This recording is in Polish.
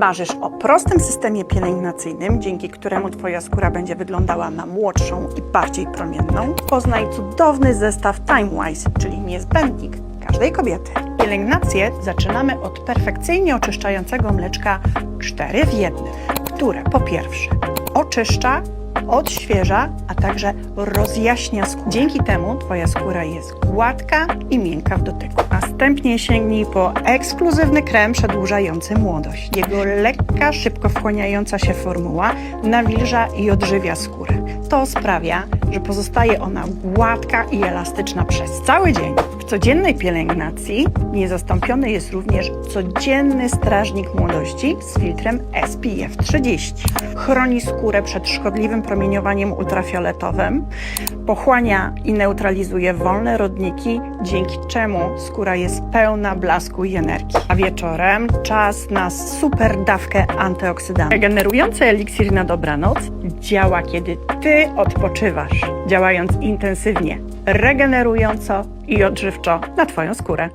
Marzysz o prostym systemie pielęgnacyjnym, dzięki któremu Twoja skóra będzie wyglądała na młodszą i bardziej promienną? Poznaj cudowny zestaw TimeWise, czyli niezbędnik każdej kobiety. Pielęgnację zaczynamy od perfekcyjnie oczyszczającego mleczka 4 w 1, które po pierwsze oczyszcza, odświeża, a także rozjaśnia skórę. Dzięki temu Twoja skóra jest gładka i miękka w dotyku. Następnie sięgnij po ekskluzywny krem przedłużający młodość. Jego lekka, szybko wchłaniająca się formuła nawilża i odżywia skórę. To sprawia, że pozostaje ona gładka i elastyczna przez cały dzień. W codziennej pielęgnacji niezastąpiony jest również codzienny strażnik młodości z filtrem SPF 30. Chroni skórę przed szkodliwym promieniowaniem ultrafioletowym, pochłania i neutralizuje wolne rodniki, dzięki czemu skóra jest pełna blasku i energii. A wieczorem czas na super dawkę antyoksydantów. Regenerujący eliksir na dobranoc działa, kiedy Ty odpoczywasz, działając intensywnie, regenerująco i odżywczo na Twoją skórę.